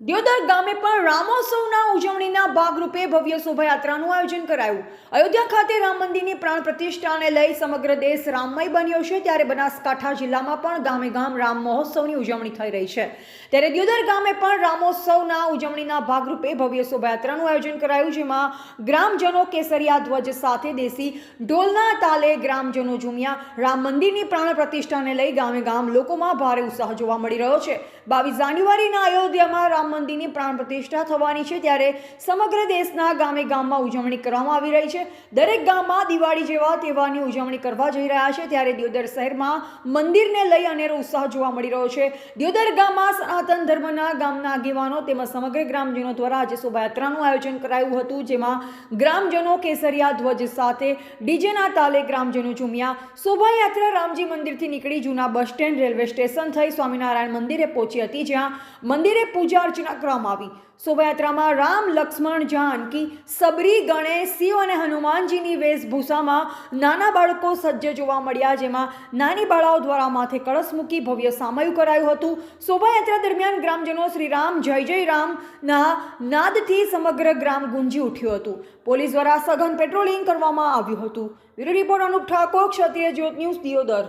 દિયોદર ગામે પણ રામોત્સવના ઉજવણીના ભાગરૂપે ભવ્ય શોભાયાત્રાનું આયોજન કરાયું. અયોધ્યા ખાતે રામ મંદિરની પ્રાણ પ્રતિષ્ઠાને લઈ સમગ્ર દેશ રામમય બન્યો છે. ત્યારે બનાસકાંઠા જિલ્લામાં પણ ગામે ગામ રામ મહોત્સવની ઉજવણી થઈ રહી છે. ત્યારે દિયોદર ગામે પણ રામોત્સવના ઉજવણીના ભાગરૂપે ભવ્ય શોભાયાત્રાનું આયોજન કરાયું, જેમાં ગ્રામજનો કેસરિયા ધ્વજ સાથે દેશી ઢોલના તાલે ગ્રામજનો ઝૂમ્યા રામ મંદિરની પ્રાણ પ્રતિષ્ઠાને લઈ ગામે ગામ લોકોમાં ભારે ઉત્સાહ જોવા મળી રહ્યો છે. બાવીસ જાન્યુઆરીના અયોધ્યામાં રામ મંદિરની પ્રાણ પ્રતિષ્ઠા થવાની છે. ત્યારે સમગ્ર દેશના ગામે ગામમાં ઉજવણી કરવામાં આવી રહી છે. દરેક ગામમાં દિવાળી જેવા તહેવારની ઉજવણી કરવા જઈ રહ્યા છે. ત્યારે દિયોદર શહેરમાં મંદિરને લઈ અનેરો ઉત્સાહ જોવા મળી રહ્યો છે. દિયોદર ગામમાં સનાતન ધર્મના ગામના આગેવાનો તેમજ સમગ્ર ગ્રામજનો દ્વારા આજે શોભાયાત્રાનું આયોજન કરાયું હતું, જેમાં ગ્રામજનો કેસરિયા ધ્વજ સાથે ડીજેના તાલે ગ્રામજનો ઝૂમ્યા શોભાયાત્રા રામજી મંદિરથી નીકળી જૂના બસ સ્ટેન્ડ, રેલવે સ્ટેશન થઈ સ્વામિનારાયણ મંદિરે પહોંચી હતી, જ્યાં મંદિરે પૂજા અર્ચના કરવામાં આવી. શોભાયાત્રામાં રામ, લક્ષ્મણ જાનકી સબરી ગણેશ, શિવ અને હનુમાનજીની વેશભૂષામાં નાના બાળકો સજ્જ જોવા મળ્યા, જેમાં નાની બાળાઓ દ્વારા માથે કળશ મૂકી ભવ્ય સામયું કરાયું હતું. શોભાયાત્રા દરમિયાન ગ્રામજનો શ્રી રામ જય જય રામના નાદથી સમગ્ર ગ્રામ ગુંજી ઉઠ્યું હતું. પોલીસ દ્વારા સઘન પેટ્રોલિંગ કરવામાં આવ્યું હતું. Bureau report Anup Thakor, Kshatriya Jyot news Deodar.